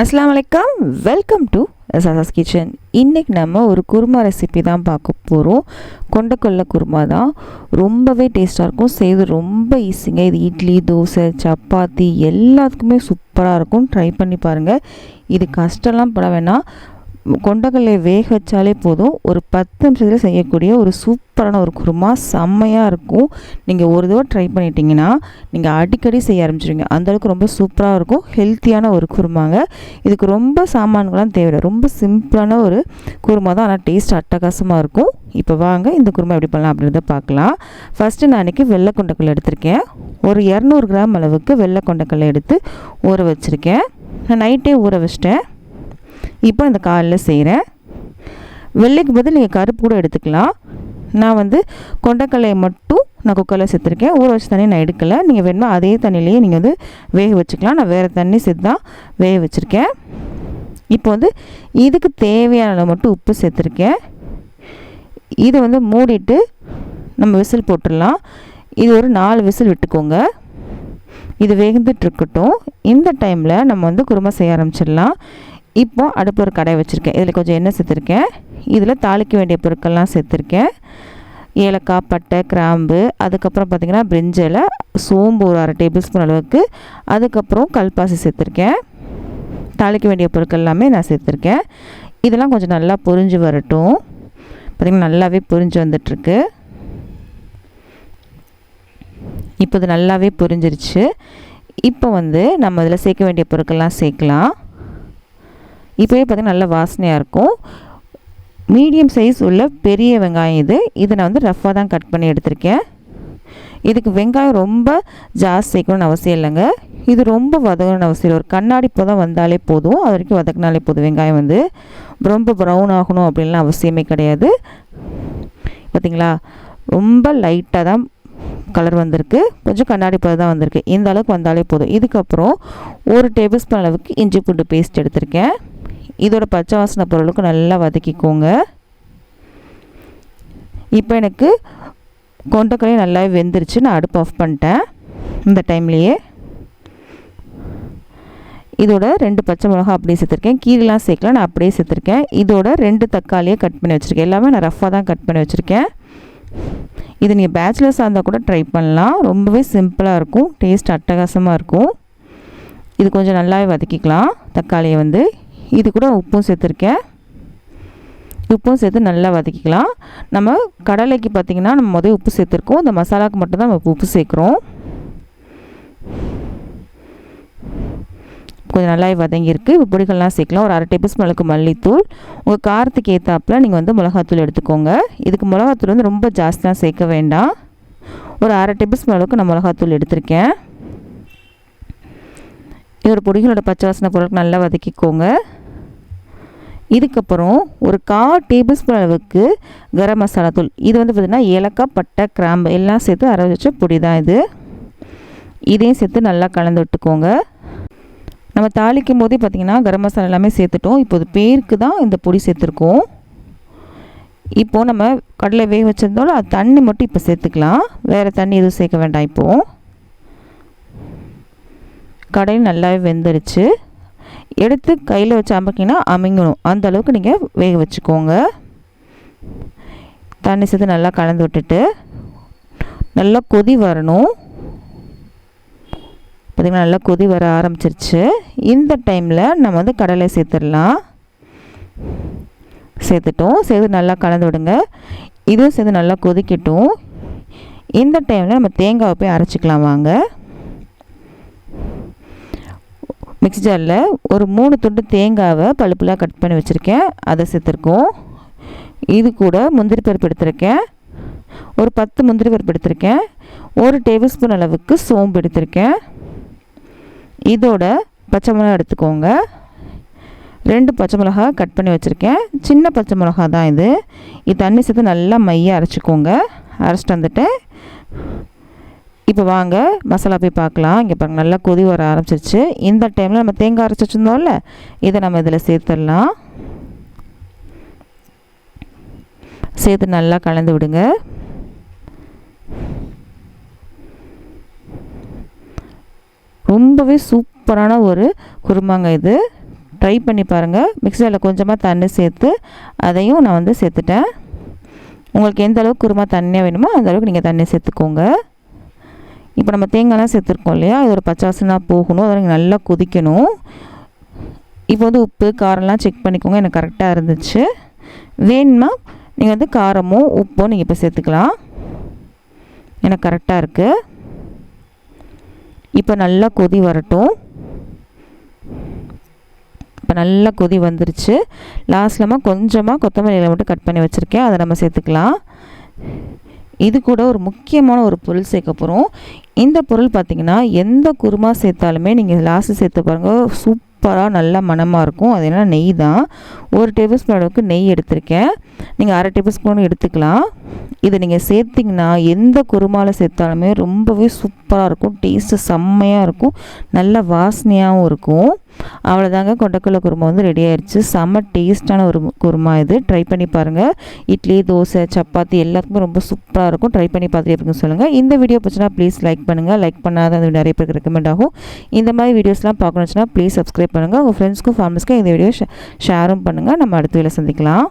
அஸ்லாம் வலைக்கம் welcome to SSS kitchen இன்றைக்கி நம்ம ஒரு குருமா ரெசிபி தான் பார்க்க போகிறோம் கொண்டக்கொல்ல குருமா தான். ரொம்பவே டேஸ்ட்டாக இருக்கும். செய்து ரொம்ப ஈஸிங்க இது இட்லி தோசை சப்பாத்தி எல்லாத்துக்குமே சூப்பராக இருக்கும். ட்ரை பண்ணி பாருங்கள் இது கஷ்டம்லாம் பட வேணாம். கொண்டக்கல்லையை வேக வச்சாலே போதும். ஒரு பத்து நிமிஷத்தில் செய்யக்கூடிய ஒரு சூப்பரான ஒரு குருமா செம்மையாக இருக்கும். நீங்கள் ஒரு தடவை ட்ரை பண்ணிட்டீங்கன்னா நீங்கள் அடிக்கடி செய்ய ஆரம்பிச்சிருவீங்க. அந்தளவுக்கு ரொம்ப சூப்பராக இருக்கும். ஹெல்த்தியான ஒரு குருமாங்க. இதுக்கு ரொம்ப சாமான்கள்லாம் தேவையில்லை. ரொம்ப சிம்பிளான ஒரு குருமா தான். ஆனால் டேஸ்ட் அட்டகாசமாக இருக்கும். இப்போ வாங்க இந்த குருமா எப்படி பண்ணலாம் அப்படின்றத பார்க்கலாம். ஃபஸ்ட்டு நான் அன்றைக்கி வெள்ளை கொண்டக்கல் எடுத்திருக்கேன். ஒரு இரநூறு கிராம் அளவுக்கு வெள்ளை கொண்டக்கல்லை எடுத்து ஊற வச்சுருக்கேன். நான் நைட்டே ஊற வச்சிட்டேன். இப்போ இந்த காலில் செய்கிறேன். வெள்ளைக்கு பதில் நீங்கள் கருப்பு கூட எடுத்துக்கலாம். நான் வந்து கொண்டக்கல்லையை மட்டும் நான் குக்கரில் சேர்த்துருக்கேன். ஊற வச்சு தண்ணி நான் எடுக்கலை. நீங்கள் வேணுமா அதே தண்ணியிலேயே நீங்கள் வந்து வேக வச்சுக்கலாம். நான் வேறு தண்ணி சேர்த்து தான் வேக வச்சுருக்கேன். இப்போ வந்து இதுக்கு தேவையான மட்டும் உப்பு சேர்த்துருக்கேன். இதை வந்து மூடிட்டு நம்ம விசில் போட்டுடலாம். இது ஒரு நாலு விசில் விட்டுக்கோங்க. இது வேகந்துட்டு இருக்கட்டும். இந்த டைமில் நம்ம வந்து குருமா செய்ய ஆரம்பிச்சிடலாம். இப்போது அடுப்பில் ஒரு கடை வச்சுருக்கேன். இதில் கொஞ்சம் எண்ணெய் சேர்த்துருக்கேன். இதில் தாளிக்க வேண்டிய பொருட்கள்லாம் சேர்த்துருக்கேன். ஏலக்காய் பட்டை கிராம்பு அதுக்கப்புறம் பார்த்திங்கன்னா பிரிஞ்சில் சோம்பு ஒரு அரை டேபிள் ஸ்பூன் அளவுக்கு. அதுக்கப்புறம் கல்பாசி சேர்த்துருக்கேன். தாளிக்க வேண்டிய பொருட்கள் எல்லாமே நான் சேர்த்துருக்கேன். இதெல்லாம் கொஞ்சம் நல்லா பொரிஞ்சு வரட்டும். பார்த்திங்கன்னா நல்லாவே பொரிஞ்சு வந்துட்டுருக்கு. இப்போ இது நல்லாவே புரிஞ்சிருச்சு. இப்போ வந்து நம்ம இதில் சேர்க்க வேண்டிய பொருட்கள்லாம் சேர்க்கலாம். இப்போவே பார்த்திங்கன்னா நல்ல வாசனையாக இருக்கும். மீடியம் சைஸ் உள்ள பெரிய வெங்காயம் இது. இதை நான் வந்து ரஃப்பாக தான் கட் பண்ணி எடுத்திருக்கேன். இதுக்கு வெங்காயம் ரொம்ப ஜாஸ்தி சேர்க்கணும்னு அவசியம் இல்லைங்க. இது ரொம்ப வதங்கணும்னு அவசியம் இல்லை. ஒரு கண்ணாடி தான் வந்தாலே போதும். அது வரைக்கும் வதக்கினாலே போதும் வெங்காயம் வந்து. ரொம்ப ப்ரௌன் ஆகணும் அப்படின்லாம் அவசியமே கிடையாது. பார்த்திங்களா ரொம்ப லைட்டாக தான் கலர் வந்திருக்கு. கொஞ்சம் கண்ணாடி பதம் தான் வந்திருக்கு. இந்த அளவுக்கு வந்தாலே போதும். இதுக்கப்புறம் ஒரு டேபிள் ஸ்பூன் அளவுக்கு இஞ்சி பூண்டு பேஸ்ட் எடுத்திருக்கேன். இதோட பச்சை வாசனை பொருளுக்கு நல்லா வதக்கிக்கோங்க. இப்போ எனக்கு கொண்டக்கலையும் நல்லாவே வெந்துருச்சு. நான் அடுப்பு ஆஃப் பண்ணிட்டேன் இந்த டைம்லேயே. இதோட ரெண்டு பச்சை மிளகா அப்படியே சேர்த்துருக்கேன். கீரெலாம் சேர்க்கலாம் நான் அப்படியே சேர்த்துருக்கேன். இதோட ரெண்டு தக்காளியை கட் பண்ணி வச்சுருக்கேன். எல்லாமே நான் ரஃபாக தான் கட் பண்ணி வச்சுருக்கேன். இது நீங்கள் பேச்சுலர்ஸாக இருந்தால் கூட ட்ரை பண்ணலாம். ரொம்பவே சிம்பிளாக இருக்கும். டேஸ்ட் அட்டகாசமாக இருக்கும். இது கொஞ்சம் நல்லாவே வதக்கிக்கலாம் தக்காளியை வந்து. இது கூட உப்பும் சேர்த்துருக்கேன். உப்பும் சேர்த்து நல்லா வதக்கிக்கலாம். நம்ம கடலைக்கு பார்த்திங்கன்னா நம்ம முதல் உப்பு சேர்த்துருக்கோம். இந்த மசாலாவுக்கு மட்டும் தான் நம்ம உப்பு சேர்க்குறோம். கொஞ்சம் நல்லா வதங்கியிருக்கு. இப்போ பொடிகள்லாம் சேர்க்கலாம். ஒரு அரை டேபிள் ஸ்பூன் அளவுக்கு மல்லித்தூள். உங்கள் காரத்துக்கு ஏற்றாப்பில் நீங்கள் வந்து மிளகாத்தூள் எடுத்துக்கோங்க. இதுக்கு மிளகாத்தூள் வந்து ரொம்ப ஜாஸ்தியாக சேர்க்க வேண்டாம். ஒரு அரை டேபிள் ஸ்பூன் அளவுக்கு நான் மிளகாத்தூள் எடுத்திருக்கேன். இதோட பொடிகளோட பச்சை வாசனை பொருளுக்கு நல்லா வதக்கிக்கோங்க. இதுக்கப்புறம் ஒரு கால் டேபிள்ஸ்பூன் அளவுக்கு கரம் மசாலா தூள். இது வந்து பார்த்திங்கன்னா ஏலக்காய் பட்டை கிராம்பு எல்லாம் சேர்த்து அரை வச்ச பொடி தான் இது. இதையும் சேர்த்து நல்லா கலந்து விட்டுக்கோங்க. நம்ம தாளிக்கும் போதே பார்த்திங்கன்னா கரம் மசாலா எல்லாமே சேர்த்துட்டோம். இப்போது பேருக்கு தான் இந்த பொடி சேர்த்துருக்கோம். இப்போது நம்ம கடலை வேக வச்சுருந்தோம் அது தண்ணி மட்டும் இப்போ சேர்த்துக்கலாம். வேறு தண்ணி எதுவும் சேர்க்க வேண்டாம் இப்போது கடையில் நல்லாவே வெந்துருச்சு. எடுத்து கையில் வச்சு அமக்கிங்கன்னா அமைங்கணும். அந்த அளவுக்கு நீங்கள் வேக வச்சுக்கோங்க. தண்ணி சேர்த்து நல்லா கலந்து விட்டுட்டு நல்லா கொதி வரணும். பார்த்திங்கன்னா நல்லா கொதி வர ஆரம்பிச்சிருச்சு. இந்த டைமில் நம்ம வந்து கடலை சேர்த்துடலாம். சேர்த்துட்டோம். சேர்த்து நல்லா கலந்து விடுங்க. இதுவும் சேர்த்து நல்லா கொதிக்கட்டும். இந்த டைமில் நம்ம தேங்காவை போய் அரைச்சிக்கலாம் வாங்க. மிக்ஸி ஜாரில் ஒரு மூணு துண்டு தேங்காவை பழுப்புலாம் கட் பண்ணி வச்சுருக்கேன். அதை சேர்த்துருக்கோம். இது கூட முந்திரி பருப்பு எடுத்திருக்கேன். ஒரு பத்து முந்திரி பருப்பு எடுத்திருக்கேன். ஒரு டேபிள் ஸ்பூன் அளவுக்கு சோம்பு எடுத்திருக்கேன். இதோட பச்சை மிளகா எடுத்துக்கோங்க. ரெண்டு பச்சை மிளகா கட் பண்ணி வச்சுருக்கேன். சின்ன பச்சை மிளகா தான் இது. இது தண்ணி சேர்த்து நல்லா மையாக அரைச்சிக்கோங்க. அரைச்சிட்டு வந்துட்டு இப்போ வாங்க மசாலா போய் பார்க்கலாம். இங்கே பாருங்கள் நல்லா கொதி வர ஆரம்பிச்சிருச்சு. இந்த டைமில் நம்ம தேங்காய் அரைச்சி வச்சுருந்தோம்ல இதை நம்ம இதில் சேர்த்துடலாம். சேர்த்து நல்லா கலந்து விடுங்க. ரொம்பவே சூப்பரான ஒரு குருமாங்க இது. ட்ரை பண்ணி பாருங்கள் மிக்சரில் கொஞ்சமாக தண்ணி சேர்த்து அதையும் நான் வந்து சேர்த்துட்டேன். உங்களுக்கு எந்த அளவுக்கு குருமா தண்ணியாக வேணுமோ அந்த அளவுக்கு நீங்கள் தண்ணி சேர்த்துக்கோங்க. இப்போ நம்ம தேங்காய்லாம் சேர்த்துருக்கோம் இல்லையா? இது ஒரு பச்சாசனாக போகணும். அதை நீங்கள் நல்லா கொதிக்கணும். இப்போ வந்து உப்பு காரம்லாம் செக் பண்ணிக்கோங்க. எனக்கு கரெக்டாக இருந்துச்சு. வேணுமா நீங்கள் வந்து காரமும் உப்பும் நீங்கள் இப்போ சேர்த்துக்கலாம். எனக்கு கரெக்டாக இருக்குது இப்போ நல்லா கொதி வரட்டும். இப்போ நல்லா கொதி வந்துருச்சு. லாஸ்ட்லமாக கொஞ்சமாக கொத்தமல்லியில் மட்டும் கட் பண்ணி வச்சுருக்கேன். அதை நம்ம சேர்த்துக்கலாம். இது கூட ஒரு முக்கியமான ஒரு பொருள் சேர்க்க போகிறோம் இந்த பொருள் பார்த்திங்கன்னா எந்த குருமா சேர்த்தாலுமே நீங்கள் லாஸ்ட்டு சேர்த்து பாருங்கள் சூப்பராக நல்ல மணமாக இருக்கும். அது என்ன நெய் தான். ஒரு டேபிள் ஸ்பூன் அளவுக்கு நெய் எடுத்திருக்கேன். நீங்கள் அரை டேபிள் ஸ்பூன் எடுத்துக்கலாம். இதை நீங்கள் சேர்த்திங்கன்னா எந்த குருமாவில் சேர்த்தாலுமே ரொம்பவே சூப்பராக இருக்கும். டேஸ்ட்டு செம்மையாக இருக்கும். நல்ல வாசனையாகவும் இருக்கும். அவ்வளோதாங்க கொண்டக்கடலை குருமா வந்து ரெடி ஆயிடுச்சு செம்ம டேஸ்ட்டான ஒரு குருமா இது. ட்ரை பண்ணி பாருங்கள் இட்லி தோசை சப்பாத்தி எல்லாத்துக்குமே ரொம்ப சூப்பராக இருக்கும். ட்ரை பண்ணி பார்த்துட்டு எப்படின்னு சொல்லுங்கள் இந்த வீடியோ பிடிச்சினா ப்ளீஸ் லைக் பண்ணுங்கள் லைக் பண்ணாத அது நிறைய பேருக்கு ரெக்கமெண்ட் ஆகும். இந்த மாதிரி வீடியோஸ்லாம் பார்க்கணுச்சுன்னா ப்ளீஸ் சப்ஸ்கிரைப் பண்ணுங்கள் உங்கள் ஃப்ரெண்ட்ஸ்க்கும் ஃபேமிலிஸ்க்கும் இந்த வீடியோ ஷேரும் பண்ணுங்கள் நம்ம அடுத்த வீடியோ சந்திக்கலாம்.